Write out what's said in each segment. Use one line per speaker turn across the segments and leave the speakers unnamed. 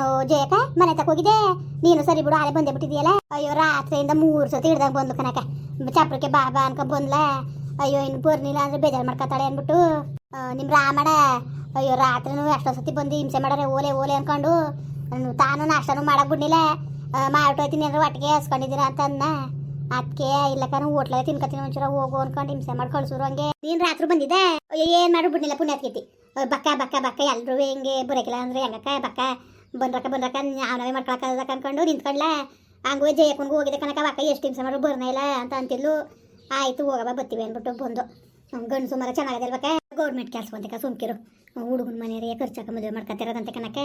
ಓ ಜಯಕ ಮನೆ ತಕ ಹೋಗಿದೆ ನೀನು ಸರಿ ಬಿಡು ಆಲೆ ಬಂದೇ ಬಿಟ್ಟಿದೆಯಲ್ಲ ಅಯ್ಯೋ, ರಾತ್ರಿಯಿಂದ ಮೂರು ಸತಿ ಹಿಡ್ದಂಗೆ ಬಂದು ಕನಕ ಚಪ್ರಕ್ಕೆ ಬಾ ಬಾ ಅನ್ಕ ಬಂದ್ಲ. ಅಯ್ಯೋ, ಇನ್ನು ಬರ್ನಿಲ್ಲ ಅಂದ್ರೆ ಬೇಜಾರು ಮಾಡ್ಕೊತಾಳೆ ಅಂದ್ಬಿಟ್ಟು ನಿಮ್ಮ ನಿಮ್ ರಾಮಣ ಅಯ್ಯೋ, ರಾತ್ರಿನೂ ಎಷ್ಟೋ ಸತಿ ಬಂದು ಹಿಂಸೆ ಮಾಡಾರೆ ಓಲೆ ಓಲೆ ಅನ್ಕೊಂಡು. ತಾನು ನಾಷ್ಟನೂ ಮಾಡಕ್ ಬಿಡ್ನಿಲ್ಲ ಮಾಡ್ಬಿಟ್ಟೋಯ್ತೀನಿ ಅಂದ್ರೆ ಒಟ್ಟಿಗೆ ಹಸ್ಕೊಂಡಿದ್ದೀರಾ ಅಂತ ಅನ್ನ ಅದಕ್ಕೆ, ಇಲ್ಲ ಕಣ ಹೋಟ್ಲಾಗ ತಿನ್ಕತೀನಿ ಒಂಚೂರ, ಹೋಗು ಅನ್ಕೊಂಡು ಹಿಂಸೆ ಮಾಡಿ ಕಳ್ಸೂರು ಹಂಗೆ. ನೀನ್ ರಾತ್ರಿ ಬಂದಿದ್ದೆ? ಅಯ್ಯೋ, ಏನು ಮಾಡಿ ಬಿಡ್ನಿಲ್ಲ ಪುಣ್ಯಾತ್ಕೈತಿ ಬಕ್ಕ ಬಕ್ಕ ಬಕ್ಕ ಎಲ್ಲರೂ ಹಿಂಗೆ, ಬರೋಕಿಲ್ಲ ಅಂದ್ರೆ ಹೆಂಗಕ್ಕ, ಬಕ್ಕ. ಬಂದ್ರಕ್ಕ ಬಂದ್ರಕ್ಕ ನಾವೇ ಮಾಡ್ಕೊಳಕ್ಕ ಅನ್ಕೊಂಡು ನಿಂತ್ಕೊಂಡ್ಲ? ಹಂಗೂ ಜಯಕ್ಕನ್ಗೂ ಹೋಗಿದೆ ಕನಕ ಅಕ್ಕ ಎಷ್ಟು ಹಿಂಸೆ ಮಾಡ್ರು ಬರ್ನೇ ಇಲ್ಲ ಅಂತ ಅಂತಿದ್ಲು. ಆಯ್ತು ಹೋಗಬ ಬತ್ತೀವಿ ಅಂದ್ಬಿಟ್ಟು ಬಂದು ಗಂಡು ಸುಮಾರು ಚೆನ್ನಾಗಿದೆ ಅಲ್ವಕ್ಕ ಗೌರ್ಮೆಂಟ್ ಕೆಲಸ ಬಂತಕ್ಕ ಸುಮ್ಕಿರು. ಹುಡುಗನ ಮನೆಯವರಿಗೆ ಖರ್ಚಾಕ ಮದುವೆ ಮಾಡ್ಕೊತಿರೋದಂತೆ ಕನಕ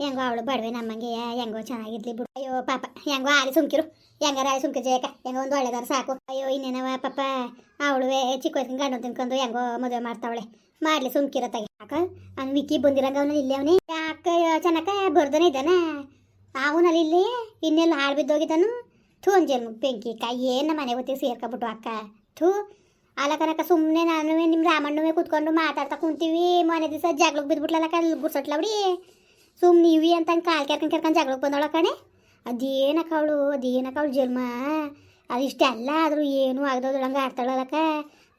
ಹೆಂಗೋ ಅವಳು ಬಡವೆ ನಮ್ಮಂಗೆ, ಹೆಂಗೋ ಚೆನ್ನಾಗಿರ್ಲಿ ಬಿಡು. ಅಯ್ಯೋ, ಪಾಪ, ಹೆಂಗೋ ಆಲಿ ಸುಮ್ಕಿರು. ಹೆಂಗಾರ ಆಲಿ ಸುಮ್ಕಿ ಜಯಕ ಹೆಂಗೋ ಒಂದು ಒಳ್ಳೆದಾರ ಸಾಕು. ಅಯ್ಯೋ, ಇನ್ನೇನವ ಪಾಪ? ಅವಳುವೆ ಚಿಕ್ಕ ವಯಸ್ಸಿನ ಗಂಡು ತಿನ್ಕೊಂಡು ಹೆಂಗೋ ಮದುವೆ ಮಾಡ್ತಾವಳೆ. ಮಾಡ್ಲಿ ಸುಮ್ಕಿರತ್ತಾಗ. ಯಾಕ? ಅವ್ನು ವಿಕಿ ಬಂದಿರಂಗ ಅವನಲ್ಲಿ ಇಲ್ಲೇ ಅವನೇ. ಯಾಕ ಚೆನ್ನಕ ಬರ್ದನೇ ಇದ್ದಾನ? ಅವನಲ್ಲಿ ಇಲ್ಲಿ ಇನ್ನೆಲ್ಲ ಹಾಳು ಬಿದ್ದೋಗಿದ್ದಾನು. ಥೂ ಅಂಜಲ್ ಬೆಂಕಿ ಕಾಯಿ, ಏನು ಮನೆ ಗೊತ್ತಿಗೆ ಸೇರ್ಕೊಬಿಟ್ಟು ಅಕ್ಕ. ಥೂ, ಅಲ್ಲ ಕನಕ ಸುಮ್ಮನೆ ನಾನು ನಿಮ್ಮ ರಾಮಣ್ಣವೇ ಕೂತ್ಕೊಂಡು ಮಾತಾಡ್ತಾ ಕುಂತೀವಿ. ಮನೆ ದಿವಸ ಜಗಳಕ್ಕೆ ಬಿದ್ಬಿಟ್ಲಲ್ಲ ಕಲ್ ಗುರ್ಸಟ್ಲ ಬಿಡಿ. ಸುಮ್ಮನೆ ಇವಿ ಅಂತ ಕಾಲು ಕೆರ್ಕೊಂಡು ಕೆರ್ಕೊಂಡು ಜಗಳಕ್ಕೆ ಬಂದವಳ ಕಣೆ. ಅದೇನಕ್ಕ ಅವಳು ಅದೇನಕ್ಕ ಅವಳು ಜನ್ಮ ಅದು ಇಷ್ಟೆಲ್ಲ ಆದರೂ ಏನೂ ಆಗದೋದ್ರಂಗೆ ಆಡ್ತಾಳಲ್ಲಕ್ಕ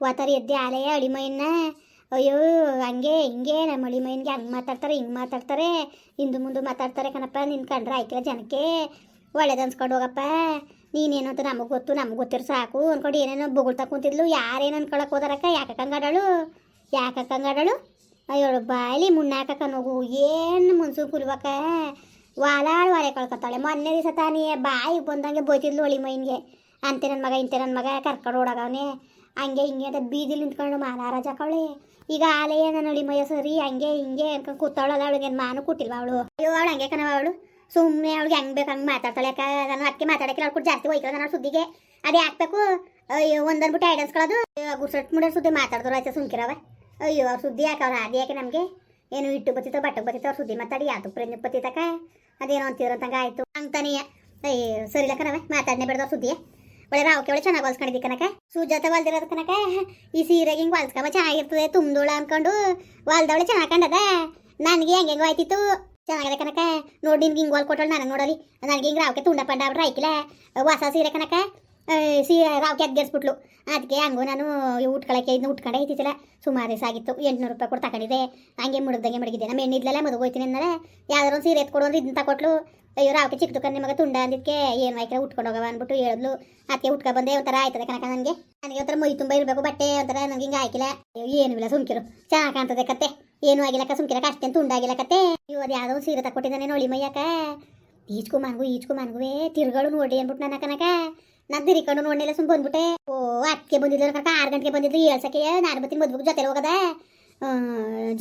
ಒತ್ತರ ಎದ್ದೆ ಆಲೆಯ ಅಳಿಮೈನ ಅಯ್ಯೋ, ಹಂಗೆ, ಹಿಂಗೆ ನಮ್ಮ ಅಳಿಮೈನ್ಗೆ ಹಂಗೆ ಮಾತಾಡ್ತಾರೆ, ಹಿಂಗೆ ಮಾತಾಡ್ತಾರೆ. ಹಿಂದು ಮುಂದೆ ಮಾತಾಡ್ತಾರೆ ಕಣಪ್ಪ ನಿನ್ನ ಕಂಡ್ರೆ ಆಯ್ಕಿಲ್ಲ ಜನಕ್ಕೆ? ಒಳ್ಳೇದು ಅನ್ಸ್ಕೊಂಡು ಹೋಗಪ್ಪ. ನೀನೇನು ಅಂತ ನಮಗೆ ಗೊತ್ತು, ನಮ್ಗೆ ಗೊತ್ತಿರೋ ಸಾಕು. ಅನ್ಕೊಂಡು ಏನೇನೋ ಬೊಗಳ್ತಾ ಕುಂತಿದ್ಲು, ಯಾರೇನು ಅನ್ಕೊಳಕ್ಕೆ ಹೋದಾರಕ್ಕ? ಯಾಕೆ ಕಂಗಾಡಳು? ಯಾಕೆ ಕಂಗಾಡಳು? ಅಯ್ಯೋಳು ಬಾಯಲ್ಲಿ ಮುನ್ನಾಕಕ್ಕ ನೋವು. ಏನು ಮುನ್ಸು ಕುಲ್ವಕ್ಕ? ವಾಲಾಳು ವಾಲೆ ಕಳ್ಕೊತಾಳೆ. ಮೊನ್ನೆ ದಿವಸ ತಾನೇ ಬಾಯಿಗೆ ಬಂದಂಗೆ ಬೋಯ್ತಿದ್ಲು ಒಳಿ ಮೈನ್ಗೆ. ಅಂತೆ ನನ್ನ ಮಗ, ಇಂತೆ ನನ್ನ ಮಗ, ಕರ್ಕೊಂಡು ಓಡಾಗವನೆ ಹಂಗೆ ಹಿಂಗೆ ಅಂತ ಬೀದಿ ನಿಂತ್ಕೊಂಡು ಮಾನಾರಾಜ ಕವಳೆ ಈಗ ಆಲೆಯ ನನ್ನ ಒಳಿ ಮಯ್ಯ ಸರಿ, ಹಂಗೆ ಹಿಂಗೆ ಅನ್ಕೊಂಡು ಕೂತಾಳಲ್ಲ ಅವಳಿಗೆ ಮಾನು ಕೂತಿಲ್ವ ಅವಳು? ಅಯ್ಯೋ, ಅವಳು ಹಂಗೆ ಕಣವ ಅವಳು. ಸುಮ್ಮನೆ ಅವಳಿಗೆ ಹೆಂಗೆ ಬೇಕು ಹಂಗೆ ಮಾತಾಡ್ತಾಳೆ ಯಾಕೆ? ನಾನು ಅದಕ್ಕೆ ಮಾತಾಡಕ್ಕೆ ಅವ್ಳು ಜಾಸ್ತಿ ಹೋಯ್ಕಲ್ಲ ನಾನು ಸುದ್ದಿಗೆ. ಅದೇ ಹಾಕ್ಬೇಕು. ಅಯ್ಯೋ, ಒಂದನ್ಬಿಟ್ಟು ಐಡನ್ಸ್ ಕಳದು ಗುರ್ಸಟ್ ಮುಡ ಸುದ್ದಿ ಮಾತಾಡಿದ್ರು ಆಯ್ತು ಸುಮ್ಕಿರವ ಅಯ್ಯೋ, ಅವ್ರ ಸುದ್ದಿ ಯಾಕೆ ಅವ್ರು ಅದು ಯಾಕೆ ನಮಗೆ? ಏನು ಇಟ್ಟು ಬತ್ತಿತ್ತೋ ಬಟ್ಟಕ್ಕೆ ಬತ್ತಿತ್ತೋ, ಅವ್ರ ಸುದ್ದಿ ಮಾತಾಡಿ ಯಾತು ಪ್ರೇಮ ಬತ್ತಿತಕ ಅದೇನೋ ಅಂತೀರಂತಂಗ ಆಯ್ತು. ಅಂತಾನೆಯ ಅಯ್ಯೋ ಸರಿ ಕಣವ ಮಾತಾಡನೆ ಬಿಡ್ದವ್ರ ಸುದ್ದಿ ಒಳ್ಳೆ ರಾವಕ್ಕೆ ಒಳ್ಳೆ ಚೆನ್ನಾಗಿ ಹೊಲ್ಸ್ಕೊಂಡಿದ್ದಿ ಕನಕ ಸುಜಾತ ಹೊಲ್ದಿರೋದು ಕನಕ ಈ ಸೀರೆಗೆ ಹಿಂಗೆ ಹೊಲ್ಸ್ಕೊಂಬ ಚೆನ್ನಾಗಿರ್ತದೆ ತುಂಬ್ದೋಳ ಅನ್ಕೊಂಡು. ಹೊಲ್ದವಳೆ ಚೆನ್ನಾಗಿ ಕಂಡದ ನನಗೆ ಹೆಂಗೆ ಹೆಂಗೆ ಆಯ್ತಿತ್ತು. ಚೆನ್ನಾಗಿದೆ ಕನಕ ನೋಡಿ ನಿನ್ಗೆ ಹಿಂಗೆ ಹೊಲ್ ಕೊಟ್ಟಳು ನನಗೆ ನೋಡಲಿ. ನನಗೆ ಹಿಂಗೆ ರಾವಕ್ಕೆ ತುಂಡ ಪಂಡ ಬಿಟ್ರೆ ಆಯ್ಕಿಲ್ಲ. ಹೊಸ ಸೀರೆ ಕನಕ ಆ, ರಾವ್ ರಾವಕ್ಕೆ ಬಿಟ್ಲು ಅದಕ್ಕೆ ಹಂಗು ನಾನು ಉಟ್ಕೊಳಕ್ಕೆ ಇದನ್ನ ಉಟ್ಕೊಂಡೆ. ಐತಿತ್ತಿಲ್ಲ ಸುಮಾರು ದಿವಸ ಆಗಿತ್ತು. ಎಂಟುನೂರು ರೂಪಾಯಿ ಕೊಟ್ಟು ತಗೊಂಡಿದ್ದೆ. ಹಂಗೆ ಮುಡಿದಂಗೆ ಮಡಗಿದ್ದೆ. ನಮ್ಮ ಎಣ್ಣಿದ್ಲೆಲ್ಲ ಮದುವೆ ಹೋಯ್ತೀನಿ ಅಂದರೆ ಯಾವ್ದಾರು ಒಂದು ಸೀರೆ ಎತ್ಕೊಡು ಅಂದ್ರೆ ಇದನ್ನ ತಕೊಟ್ಲು ಅಯ್ಯೋ ರಾವ್ಕೆ ಚಿಕ್ಕ ದುಕಾನ್ ನಿಮಗೆ ತುಂಡ ಅಂದಿದ್ದಕ್ಕೆ ಏನು ಆಯ್ಕೆ ಉಟ್ಕೊಂಡು ಹೋಗವ ಅಂದ್ಬಿಟ್ಟು ಹೇಳಿದ್ಲು. ಅದಕ್ಕೆ ಉಟ್ಕೊ ಬಂದೆ ಒಂಥರ ಆಯ್ತದೆ ಕನಕ ನನಗೆ. ನನಗೆ ಒಂಥರ ಮೈ ತುಂಬ ಇರಬೇಕು ಬಟ್ಟೆ ಒಂಥರ ನಂಗೆ ಹಿಂಗೆ ಆಯ್ಕಿಲ್ಲ ಏನು ಇಲ್ಲ ಸುಮ್ಕಿರು. ಚೆನ್ನಾಗಿ ಕಾಣ್ತದೆ ಕತ್ತೆ. ಏನು ಆಗಿಲ್ಲಕ್ಕ ಸುಮ್ಕಿರಕ್ಕ ತುಂಡ ತುಂಡಾಗಿಲ್ಲ ಕತ್ತೆ. ಇವ್ ಅದು ಯಾವುದೋ ಒಂದು ಸೀರೆ ತಗೊಟ್ಟಿದ್ದಾನೆ ನೋಡಿ ಮೈಯಾಕ ಈಚ್ಕು ಮನ್ಗು ಈಚ್ಕು ಮನ್ಗುವೆ ತಿರ್ಗಳು ನೋಡಿ ಅಂದ್ಬಿಟ್ಟು ನನ್ನ ಕನಕ ನಾನು ತಿರಿಕೊಂಡು ನೋಡಿಲ್ಲ ಸುಮ್ ಬಂದ್ಬಿಟ್ಟೆ. ಓ ಅದಕ್ಕೆ ಬಂದಿದ್ರು ಕರ್ಕ ಆರು ಗಂಟೆಗೆ ಬಂದಿದ್ಲು, ಏಳ್ಸಕ್ಕೆ ನಾನು ಬತ್ತೀನಿ ಮದ್ವೆಗೆ ಜೊತೆ ಹೋಗದ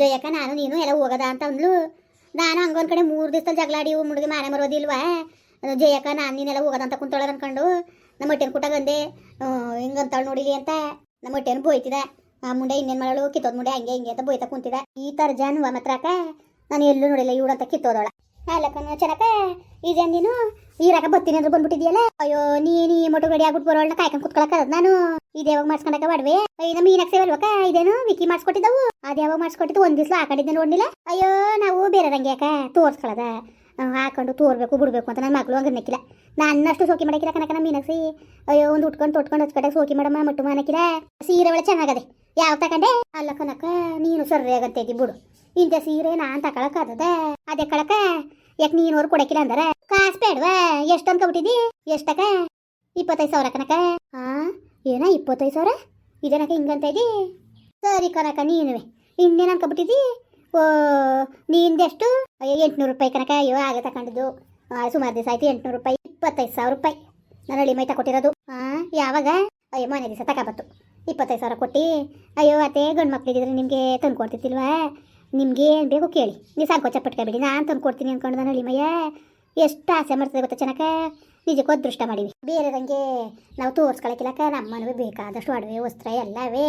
ಜಯಕ್ಕ, ನಾನು, ನೀನು ಎಲ್ಲ ಹೋಗದ ಅಂತ ಅಂದ್ಲು. ನಾನು ಹಂಗೊಂದ್ ಕಡೆ ಮೂರು ದಿವಸದಲ್ಲಿ ಜಗಳಾಡಿ ಮುಡುಗಿ ಮಾನೆ ಮರೋದಿಲ್ವಾ ಜಯಕ್ಕ, ನಾನು, ನೀನೆಲ್ಲ ಹೋಗದ ಅಂತ ಕುಂತೊಳಗೆ ಅನ್ಕೊಂಡು ನಮ್ಮ ಹೊಟ್ಟೆನ ಕುಟಾಗಂದೆ ಹಿಂಗಂತಾಳು ನೋಡಿಲಿ ಅಂತ ನಮ್ಮ ಹೊಟ್ಟೆನ ಬೋಯ್ತಿದ. ಆ ಮುಂಡೆ ಇನ್ನೇನು ಮಾಡಲು ಕಿತ್ತೋದ್ ಮುಂಡೆ ಹಂಗೆ ಹಿಂಗೆ ಅಂತ ಬೋಯ್ತಾ ಕುಂತಿದ. ಈ ಥರ ಜಾನುವ ನಾನು ಎಲ್ಲೂ ನೋಡಿಲ್ಲ, ಇವಳಂತ ಕಿತ್ತೋದಳ ಹಾಲಕ್ಕ ಚೆನ್ನಕ ಇದೇನು ನೀನು? ಈರಾಕ ಬತ್ತೀನಿ ಅಂದ್ರೆ ಬಂದ್ಬಿಟ್ಟಿದ್ಯಲ್ಲ? ಅಯ್ಯೋ, ನೀ ಈ ಮೊಟ್ಟು ರೆಡಿ ಆಗ್ಬಿಟ್ಟು ಬರೋಣ ಕಾಯ್ಕೊಂಡು ಕುತ್ಕೊಳಕ ನಾನು. ಇದು ಯಾವಾಗ ಮಾಡ್ಸ್ಕೊಂಡಾಗ ಬಡ್ವೆ ಅಯ್ಯ, ನಮ್ಮ ಮೀನಕ್ಕೆ ಅಲ್ವಕ್ಕ? ಇದೇನು? ವಿಕಿ ಮಾಡಿಸ್ಕೊಟ್ಟಿದ್ದವು? ಅದು ಯಾವಾಗ ಮಾಡಿಸ್ಕೊಟ್ಟಿದ್ದು? ಒಂದ್ ದಿವ್ಸ ಹಾಕೊಂಡಿದ್ದೆ ನೋಡ್ಲಿಲ್ಲ ಅಯ್ಯೋ, ನಾವು ಬೇರೆ ರಂಗೆ ಯಾಕ? ತೋರ್ಸ್ಕೊಳದ? ಹಾಕೊಂಡು ತೋರ್ಬೇಕು, ಬಿಡ್ಬೇಕು ಅಂತ ನನ್ನ ಮಗಳು ಹಂಗೆ ನೆಕ್ಕಿಲ್ಲ ನನ್ನಷ್ಟು ಸೋಕಿ ಮಾಡಕ್ಕಿಲ್ಲ ಕನಕ ಮೀನಾಕ್ಷಿ. ಅಯ್ಯೋ, ಒಂದು ಉಟ್ಕೊಂಡು ತೊಟ್ಕೊಂಡು ಹಚ್ಕಡೆ ಸೋಕಿ ಮಾಡಮ್ಮ, ಮಟ್ಟು ಮಾನಕಿಲ್ಲ ಸೀರೆ ಒಳ್ಳೆ ಚೆನ್ನಾಗದೆ. ಯಾವ ತಕಂಡೆ? ಅಲ್ಲ ಕನಕ ನೀನು ಸರಿಯಾಗಂತ ಬಿಡು. ಇಂಥ ಸೀರೆ ನಾನ್ ತಕೊಳಕ್ಕಾಗದ ಅದೇ ಕಳಕ ಯಾಕೆ ನೀನು ಅವ್ರು ಕೊಡಕಿಲ್ಲ ಅಂದರ? ಕಾಸ್ ಬೇಡವಾ ಎಷ್ಟು ಅನ್ಕೊಬಿಟ್ಟಿದಿ ಎಷ್ಟಕ ಇಪ್ಪತ್ತೈದು ಸಾವಿರ ಕನಕ ಹಾ ಏನ ಇಪ್ಪತ್ತೈದು ಸಾವಿರ? ಇದೇನಕ ಹಿಂಗಂತ ಇದಿ? ಸರಿ ಕನಕ ನೀನುವೆ. ಇನ್ನೇನು ಅನ್ಕೊಬಿಟ್ಟಿದಿ ಓ, ನಿಂದೆಷ್ಟು? ಅಯ್ಯೋ, ಎಂಟ್ನೂರು ರೂಪಾಯಿ ಕನಕ ಅಯ್ಯೋ, ಆಗ ತಗೊಂಡಿದ್ದು ಸುಮಾರು ದಿವಸ ಆಯ್ತು, ಎಂಟ್ನೂರು ರೂಪಾಯಿ. ಇಪ್ಪತ್ತೈದು ಸಾವಿರ ರೂಪಾಯಿ. ನಾನು ಹಳ್ಳಿ ಮೈ ತಗೊಟ್ಟಿರೋದು ಹಾ ಯಾವಾಗ? ಅಯ್ಯೋ ಮನೆ ದಿವಸ ತಗೊಬತ್ತು ಇಪ್ಪತ್ತೈದು ಸಾವಿರ ಕೊಟ್ಟು. ಅಯ್ಯೋ, ಅತ್ತೆ ಗಂಡು ಮಕ್ಳಿಗಿದ್ರೆ ನಿಮಗೆ ತಂದು ಕೊಡ್ತಿತ್ತಿಲ್ವಾ ನಿಮ್ಗೆ ಏನು ಬೇಕು ಕೇಳಿ. ನೀವು ಸಾಕು ಪಟ್ಕೊಬೇಡಿ ನಾನು ತಂದು ಕೊಡ್ತೀನಿ ಅನ್ಕೊಂಡು ನಾನು ಹಳ್ಳಿ ಮಯ್ಯ ಎಷ್ಟು ಆಸೆ ಮಾಡ್ತದೆ ಗೊತ್ತಾ ಚೆನ್ನಕ ನಿಜಕ್ಕೂ ಅದೃಷ್ಟ ಮಾಡಿವಿ. ಬೇರೆದಂಗೆ ನಾವು ನಮ್ಮ ಮನವೇ ಬೇಕಾದಷ್ಟು ಒಡವೆ ವಸ್ತ್ರ ಎಲ್ಲವೇ.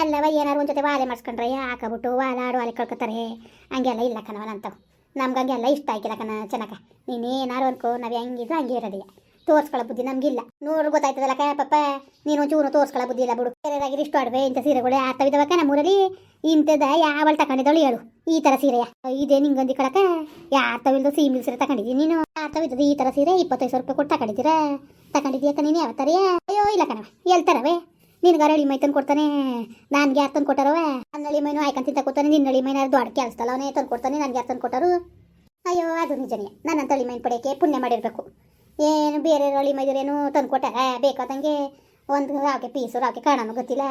ಎಲ್ಲವ ಏನಾರು ಒಂದು ಜೊತೆ ವಾಲೆ ಮಾಡಿಸ್ಕೊಂಡ್ರೆ ಹಾಕಬಿಟ್ಟು ವಾಲ ಆಡು ವಾಲೆ ಕಳ್ಕೊತಾರೆ. ಹಂಗೆಲ್ಲ ಇಲ್ಲ ಕಣವ ನಂತವು ನಮ್ಗೆ ಹಂಗೆಲ್ಲ ಇಷ್ಟ ಆಗಿಲ್ಲ ಕಣ ಚೆನ್ನಕ ನೀನು ಏನಾದ್ರು ಅನ್ಕೋ, ನಾವು ಹೆಂಗಿದ್ರು ಹಂಗೆ ಇರೋದಿಲ್ಲ. ತೋರ್ಸ್ಕೊಳ್ಳೋ ಬುದ್ಧಿ ನಮ್ಗಿಲ್ಲ. ನೋಡ್ರು ಗೊತ್ತಾಯ್ತದಲ್ಲ ಕ ಪಪ್ಪ ನೀನು ಚೂರು ತೋರ್ಸ್ಕೊಳ್ಳೋ ಬುದ್ಧಿ ಇಲ್ಲ ಬಿಡು. ಬೇರೆದಾಗಿ ಇಷ್ಟು ಆಡ್ವೆ ಇಂಥ ಸೀರೆಗಳು ಆರ್ತವಿದವಕ್ಕ ನಮ್ಮೂರಲ್ಲಿ ಇಂಥದ ಯಾವಳು ತಗೊಂಡಿದ್ದಳು ಹೇಳು. ಈ ತರ ಸೀರೆಯ? ಇದೇ ನಿಂಗಂದಿ ಕಳಕ ಯಾರ್ತವಿಲ್ದು ಸೀಮಿಲ್ ಸೀರೆ ತಗೊಂಡಿದ್ದೀನಿ ನೀನು? ಯಾರ್ತವಿದ್ದದು ಈ ತರ ಸೀರೆ? ಇಪ್ಪತ್ತೈದು ಸಾವಿರ ರೂಪಾಯಿ ಕೊಟ್ಟು ತಗೊಂಡಿದ್ದೀರ ತಗೊಂಡಿದ್ದೀಯ ನೀನು ಯಾವ ತರಿಯ? ಅಯ್ಯೋ, ಇಲ್ಲ ಕಣವ ಎಲ್ತಾರವೇ ನಿನ್ಗಾರ ಮೈ ತಂದು ಕೊಡ್ತಾನೆ. ನನ್ಗೆ ಯಾರು ತಂದು ಕೊಟ್ಟಾರವ? ನನ್ನ ಅಳಿ ಮೈನು ಕೊಡ್ತಾನೆ ನಿನ್ನ ಅಳಿ ಮೈನ ದೊಡ್ಡ ಕೆಲಸದಲ್ಲ ಅವನೇ ತಂದು ಕೊಡ್ತಾನೆ. ನನ್ಗೆ ಯಾರು ತಂದು ಕೊಟ್ಟರು? ಅಯ್ಯೋ, ಅದು ನಿಜನೇ. ನನ್ನ ತಳಿ ಮೈನ್ ಪಡೆಯಕ್ಕೆ ಪುಣ್ಯ ಮಾಡಿರ್ಬೇಕು. ಏನು ಬೇರೆ ಅಳಿ ಮೈದರೇನು ತಂದು ಕೊಟ್ಟಾರ ಬೇಕಾದಂಗೆ ಒಂದು ರಾವ್ಗೆ ಪೀಸು ರಾವ್ಗೆ ಕಾಣೋನು ಗೊತ್ತಿಲ್ಲ.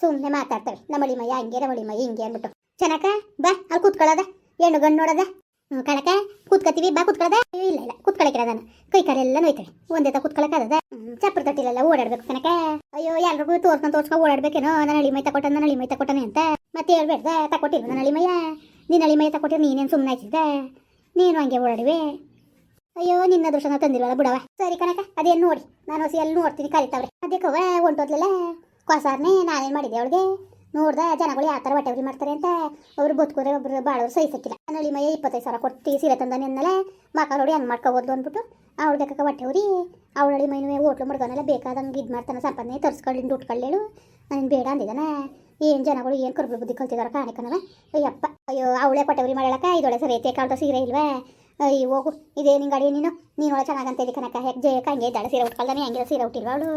ಸುಮ್ಮನೆ ಮಾತಾಡ್ತವೆ ನಮ್ಮಳಿ ಮೈ ಹಂಗೆ ನಮ್ಮಳಿ ಮೈ ಹಿಂಗೆ ಅಂದ್ಬಿಟ್ಟು. ಚೆನ್ನಕ ಬಾ, ಅಲ್ಲಿ ಕೂತ್ಕೊಳ್ಳೋದ. ಹೆಣ್ಣು ಗಂಡು ನೋಡೋದ. ಕಣಕ ಕೂತ್ಕೊತೀವಿ, ಬಾ, ಕೂತ್ಕೊಳ್ಳೋದ. ಇಲ್ಲ ಇಲ್ಲ ಕೂತ್ಕೊಳ್ಳೋಕಿಲ್ಲ ನಾನು. ಕೈ ಕಾಲೆಲ್ಲ ನೋಯ್ತವೆ ಒಂದೇ ತ ಕೂತ್ಕೊಳ್ಳೋಕ್ಕಾಗದ ಚಪ್ಪರ ತಟ್ಟಿಲ್ಲ ಓಡಾಡ್ಬೇಕು ಕನಕ ಅಯ್ಯೋ, ಎಲ್ರಿಗೂ ತೋರ್ಸ್ಕೊಂಡು ತೋರ್ಸ್ಕೊಂಡು ಓಡಾಡ್ಬೇಕೇನೋ? ನನ್ನ ಹಳಿ ಮೈ ತಕೊಟ್ಟ ನನ್ನ ಹಳಿ ಮೈ ತಕೊಟ್ಟನೆ ಅಂತ. ಮತ್ತೆ ಹೇಳ್ಬೇಡ್ದ ತಕೊಟ್ಟಿಲ್ವ ನನ್ನ ಹಳಿ ಮೈಯ? ನಿನ್ನ ಹಳಿ ಮೈ ತಕೊಟ್ಟಿರ ನೀನೇನು ಸುಮ್ಮನೆ ಆಯ್ತಿದ್ದ? ನೀನು ಹಂಗೆ ಓಡಾಡಿವೆ. ಅಯ್ಯೋ, ನಿನ್ನ ದೃಶ್ಯನ ತಂದಿಲ್ವಲ್ಲ ಬಿಡವ ಸರಿ ಕಣಕ ಅದೇನು ನೋಡಿ. ನಾನು ಹೊಸಿ ಎಲ್ಲಿ ನೋಡ್ತೀನಿ ಕರಿತಾವ್ರೆ ಅದಕ್ಕವ ಹೊಂಟೋದ್ಲಲ್ಲ ಕೊಸಾರ್ನೇ ನಾನೇನು ಮಾಡಿದೆ ಅವಳಿಗೆ? ನೋಡ್ದ ಜನಗಳು ಯಾವ ಥರ ಹೊಟ್ಟೆವ್ರಿ ಮಾಡ್ತಾರೆ ಅಂತ ಅವ್ರು ಬದುಕೋದ್ರೆ ಒಬ್ರು ಬಾಳೋರು ಸಹಿಸಕ್ಕಿಲ್ಲ ಸಿಕ್ಕಿಲ್ಲ. ಮೈ ಇಪ್ಪತ್ತೈದು ಸಾವಿರ ಕೊಟ್ಟು ಸೀರೆ ತಂದಾನೆ ಅನ್ನಲ್ಲ ಮಕ್ಕ ನೋಡಿ ಹೆಂಗೆ ಮಾಡ್ಕೋಬೋದು ಅಂದ್ಬಿಟ್ಟು ಅವಳು ಬೇಕಕ್ಕ ಹೊಟ್ಟೆವ್ರಿ ಅವಳಿ ಮೈನೂ ಹೋಟ್ಲು ಮಡ್ಗನೆಲ್ಲ ಬೇಕಾದಂಗೆ ಇದು ಮಾಡ್ತಾನೆ, ಸಂಪಾದನೆ ತರ್ಸ್ಕೊಳ್ಳಿ, ದುಡ್ಡು ಕಳ್ಳೇಳು ನಾನು ಬೇಡ ಅಂದಿದ್ದಾನೆ. ಏನು ಜನಗಳು ಏನು ಕರ್ಬು ಬುದ್ಧಿ ಕಲ್ತಿದಾರ ಕಾಣಿಕನವ ಅಯ್ಯಪ್ಪ, ಅಯ್ಯೋ, ಅವಳೇ ಕೊಟ್ಟವ್ರಿ ಮಾಡಲಕ್ಕ ಇದೊಳೆ ಸರಿ ಐತೆ ಕಾಳ್ದ ಸೀರೆ ಇಲ್ವೇ? ಅಯ್ಯೋ, ಹೋಗು. ಇದೇ ನಿಂಗೆ ಅಡಿ ನೀನು? ನೀನು ಒಳ್ಳೆ ಚೆನ್ನಾಗಂತ ಹೇಳಿ ಕನಕ ಹೆಜ್ಜೆ ಜಯಕ ಹಂಗೆ ಇದ್ದಾಳೆ ಸೀರೆ ಉಟ್ಕೊಳ್ದಾನೆ ಹಂಗೆ ಸೀರೆ ಉಟ್ಟಿಲ್ವ ಅವಳು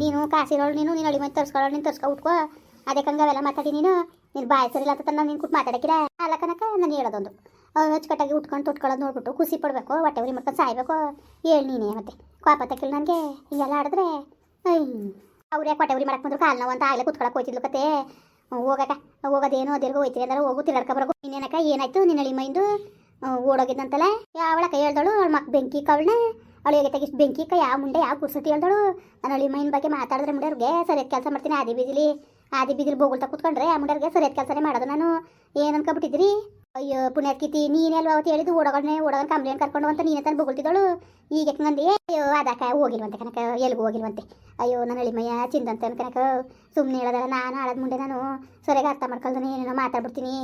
ನೀನು ಕಾಸಿರೋಳು ನೀನು? ನೀನು ಅಡಿ ಮೈ ತರ್ಸ್ಕೊಳ್ಳೋಳು, ನೀನು ತರ್ಸ್ಕೊ ಉಟ್ಕೋ. ಅದಕ್ಕೆ ಹಂಗೆ ಅವೆಲ್ಲ ಮಾತಾಡಿ ನೀನು. ನೀನು ಬಾಯ್ ಅಂತ ನಾನು ನೀನು ಕುಟ್ಟು ಮಾತಾಡಕ್ಕಿರ ಅಲ್ಲ ಕನಕ ನಾನು ಹೇಳೋದೊಂದು. ಅಚ್ಚುಕಟ್ಟಾಗಿ ಉಟ್ಕೊಂಡು ತೊಟ್ಕೊಳ್ಳೋದು ನೋಡ್ಬಿಟ್ಟು ಖುಷಿ ಪಡಬೇಕು, ಹೊಟ್ಟೆ ಉರಿ ಮಾಡ್ಕೊಂಡು ಸಾಯ್ಬೇಕು. ಹೇಳಿ ನೀನೇ ಮತ್ತೆ. ಕೋಪ ತಕ್ಕಿಲ್ಲ ನನಗೆ. ಹಿಂಗೆಲ್ಲ ಆಡಿದ್ರೆ ಅವ್ರು ಯಾಕೆ ಹೊಟ್ಟೆ ಉರಿ ಮಾಡಕ್ಕೆ ಬಂದರು? ಕಾಲು ನೋವು ಅಂತ ಆಗಲೇ ಕುತ್ಕೊಳಕ್ಕೆ ಹೋಯ್ತಿದ್ಲು ಕತೆ. ಹೋಗಕ್ಕ. ಹೋಗೋದೇನು ಅದಿರ್ಗೋ ಹೋಯ್ತೀವಿ ಅಂದ್ರೆ. ಹೋಗು, ತಿರ್ಗಾಡ್ಕೊ ಬರೋಕು ಇನ್ನೇನಕ್ಕ? ಏನಾಯ್ತು ನಿನ್ನ ಹಳಿ ಮೈಂದು ಯಾವಳ ಕೈ ಹೇಳ್ದಳು, ಅವಳ ಮಕ್ ಬೆಂಕಿ ಕವಳನೆ ಅವಳಿಗೆ ತೆಗಿಸ್ ಬೆಂಕಿ ಕೈ, ಯಾವ ಮುಂಡೆ, ಯಾವ ಕುರ್ಸತಿ ಹೇಳ್ದಳು. ನಾನು ಅವಳಿ ಮೈನ್ ಬಗ್ಗೆ ಮಾತಾಡಿದ್ರೆ ಮುಂಡೆಯವ್ರಿಗೆ ಸರಿಯಾದ ಕೆಲಸ ಮಾಡ್ತೀನಿ, ಆದಿ ಬೀದಿಲಿ ಆದಿ ಬೀದಿಲಿ ಬೋಗುಳ್ತಾ ಕೂತ್ಕೊಂಡ್ರೆ ಆ ಮುಂಡೆಯವ್ರಿಗೆ ಸರಿಯಾದ ಕೆಲಸನೇ ಮಾಡೋದು. ನಾನು ಏನು ಅನ್ಕೊಬಿಟ್ಟಿದ್ರಿ ಅಯ್ಯೋ, ಪುಣ್ಯಾತ್ಕಿತಿ ನೀನೆಲ್ವ ಅವತ್ತು ಹೇಳಿದ್ದು? ಓಡೋಗಣ್ಣೆ, ಓಡೋಗನ್ ಕಂಪ್ಲೇಂಟ್ ಕರ್ಕೊಂಡು ಅಂತ ನೀನೇ ತಾನು ಬೊಗಳ್ತಿದ್ದಳು? ಈಗ ನಂದಿ? ಅಯ್ಯೋ, ಅದಕ್ಕೆ ಹೋಗಿಲ್ವಂತೆ ಕನಕ, ಎಲ್ಗೂ ಹೋಗಿಲ್ವಂತೆ. ಅಯ್ಯೋ, ನನ್ನ ಅಳಿಮಯ್ಯ ಚಿಂದಂತ ಕನಕ ಸುಮ್ಮನೆ ಹೇಳೋದಲ್ಲ, ನಾನು ಆಳದ ಮುಂದೆ ನಾನು ಸರಿಯಾಗಿ ಅರ್ಥ ಮಾಡ್ಕೊಳ್ದಾನೆ ಏನೇನೋ ಮಾತಾಡ್ಬಿಡ್ತೀನಿ.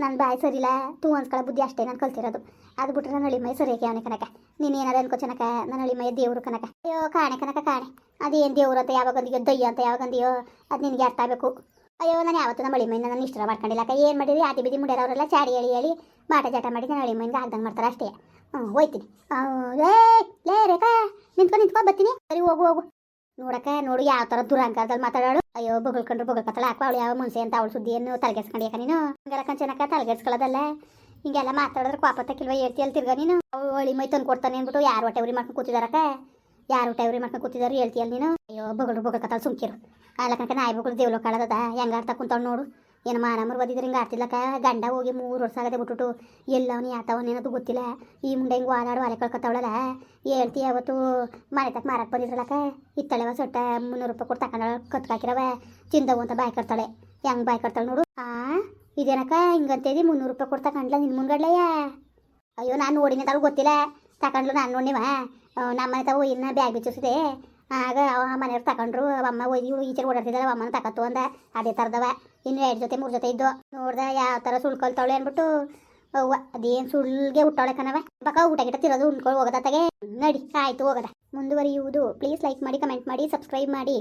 ನನ್ನ ಬಾಯಿ ಸರಿಲ್ಲ ತೂ ಅನ್ಸ್ಕೊಳ್ಳೋ ಬುದ್ಧಿ ಅಷ್ಟೇ ನಾನು ಕಲ್ತಿರೋದು. ಅದು ಬಿಟ್ರೆ ನನ್ನ ಅಳಿಮಯ್ಯ ಸರಿಯಾಗಿ ಅವನೇ ಕನಕ. ನೀನು ಏನಾರ ಅನ್ಕೋ ಚೆನ್ನಕ ನನ್ನ ಅಳಿಮಯ್ಯ ದೇವರು ಕನಕ. ಅಯ್ಯೋ, ಕಾಣೆ ಕನಕ, ಕಾಣೆ. ಅದೇನು ದೇವ್ರು ಅಂತ ಯಾವಾಗ ಅಂದಿಯೋ, ದಯ್ಯ ಅಂತ ಯಾವಾಗ ಅಂದಿಯೋ, ಅದು ನಿನಗೆ ಅರ್ಥ ಆಗಬೇಕು. ಅಯ್ಯೋ, ನಾನು ಯಾವತ್ತೂ ನಮ್ಮ ಹಳಿಮೈನ ನಾನು ಇಷ್ಟ ಮಾಡ್ಕೊಂಡಿಲ್ಲ. ಅಕ್ಕ, ಏನು ಮಾಡಿರಿ ಆತಿ ಬಿದ್ದಿ ಮುಂಡ್ಯಾರವರೆಲ್ಲ ಚಾಡಿ ಹೇಳಿ ಹೇಳಿ ಮಾಟ ಜಾಟ ಮಾಡಿ ನನ್ನ ಹಳಿಮೈನ್ಗೆ ಆಗ್ದಂಗೆ ಮಾಡ್ತಾರೆ ಅಷ್ಟೇ. ಹ್ಞೂ ಹೋಯ್ತೀನಿ. ಲೇ ಲೇ, ರೇಖಾ, ನಿಂತ್ಕೊ ನಿಂತ್ಕೊ, ಬರ್ತೀನಿ. ಸರಿ, ಹೋಗು ಹೋಗು. ನೋಡಕ್ಕ, ನೋಡು ಯಾವ ಥರ ದುರಂಕಾರದಲ್ಲಿ ಮಾತಾಡೋಳು. ಅಯ್ಯೋ, ಬಗಳ್ಕೊಂಡ್ರು ಬಗಳ್ಕತ್ತಳ ಹಾಕೋ ಅವಳು ಯಾವ ಮನ್ಸೆ ಅಂತ ಅವಳು ಸುದ್ದಿಯನ್ನು ತಲೆಗೆಸ್ಕೊಂಡ್ಯಾಕ ನೀನು? ಹಂಗೆಲ್ಲ ಕಂಚನಕ್ಕ ತಲೆಗೆಸ್ಕೊಳ್ಳೋದಲ್ಲ ಹಿಂಗೆಲ್ಲ ಮಾತಾಡಿದ್ರೆ ಕೋಪ ತಕ್ಕಿಲ್ವ, ಹೇಳ್ತಿಯಲ್ಲ ತಿರ್ಗ ನೀನು? ಅವಳು ಹೊಳಿ ಮೈ ತಂದು ಕೊಡ್ತಾನೆ ಅಂದ್ಬಿಟ್ಟು ಯಾರು ಹೊಟ್ಟೆ ಮಾಡ್ಕೊಂಡು ಕೂತಿದಾರಕ್ಕ? ಯಾರು ಹೊಟ್ಟೆ ಮಾಡ್ಕೊಂಡು ಕೂತಿದಾರು ಹೇಳ್ತೀಯಲ್ಲ ನೀನು? ಬಗಳ್ರು ಬಗಳ್ಕತ್ತಳ ಸುಮ್ಕಿರು. ಅಲ್ಲ ನಾಯಿ ಬಗಳು ದೇವ್ಲೋ ಕಾಳದ ಹೆಂಗೆ ಆಡ್ತಾ ಕುಂತಾವ್ ನೋಡು. ಏನು ಮಾನಮರು ಬದಿದ್ರೆ ಹಿಂಗೆ ಆಡ್ತಿಲ್ಲಕ್ಕ ಗಂಡ ಹೋಗಿ ಮೂರು ವರ್ಷ ಆಗದೆ ಬಿಟ್ಬಿಟ್ಟು ಎಲ್ಲವನು ಯಾತವನೇನದು ಗೊತ್ತಿಲ್ಲ? ಈ ಮುಂಡೆ ಹಿಂಗೆ ವಾಲಾಡು ಅಲೆ ಕಳ್ಕೊತಾವಳಲ್ಲ? ಹೇಳ್ತಿ ಅವತ್ತು ಮನೆ ತಕ್ಕ ಮಾರಕ್ಕೆ ಬಂದಿದ್ರಲ್ಲಕ್ಕ ಇತ್ತಳೆವ ಸೊಟ್ಟ ಮುನ್ನೂರು ರೂಪಾಯಿ ಕೊಟ್ಟು ತಗೊಂಡ ಕತ್ಕಾಕಿರವ ಚಿಂದವು ಅಂತ ಬಾಯ್ ಕಟ್ತಾಳೆ. ಹೆಂಗೆ ಬಾಯ್ ಕಟ್ತಾಳೆ ನೋಡು. ಆ, ಇದೇನಕ್ಕ? ಹಿಂಗಂತೇಳಿ ಮುನ್ನೂರು ರೂಪಾಯಿ ಕೊಟ್ಟು ತಕೊಂಡ್ಲ ನಿನ್ನ ಮುಂಗಡ್ಲಯ್ಯ ಅಯ್ಯೋ, ನಾನು ನೋಡಿನ ಗೊತ್ತಿಲ್ಲ. ತಕೊಂಡ್ಲು ನಾನು ನೋಡಿವ ನಮ್ಮ ಮನೆ ತಾವು ಇನ್ನ ಬ್ಯಾಗ್ ಬಿಚ್ಚಿಸಿದೆ. ಆಗ ಅವ ಮನೆಯವ್ರು ತಗೊಂಡ್ರು ಅಮ್ಮ ಇವಳು ಈಚೆ ಓಡಾಡ್ತಿದ್ದಲ್ಲ ಅಮ್ಮನ ತಕತ್ತು ಅಂದ. ಅದೇ ಥರದವ. ಇನ್ನು ಎರಡು ಜೊತೆ, ಮೂರು ಜೊತೆ ಇದ್ದು. ನೋಡ್ದೆ ಯಾವ ಥರ ಸುಳ್ಕೊಳ್ತಾವಳೆ ಅಂದ್ಬಿಟ್ಟು ಅವ್ವ, ಅದೇನು ಸುಳ್ಳಿಗೆ ಹುಟ್ಟವಳೆ ಕಣವ ಬಕ ಊಟ ಗಿಟ ತಿರೋದು ಉಣ್ಕೊಂಡು ಹೋಗೋದಾತಾಗೆ ನಡಿ, ಆಯ್ತು ಹೋಗದ. ಮುಂದುವರಿಯುವುದು. ಪ್ಲೀಸ್ ಲೈಕ್ ಮಾಡಿ ಕಮೆಂಟ್ ಮಾಡಿ ಸಬ್ಸ್ಕ್ರೈಬ್ ಮಾಡಿ.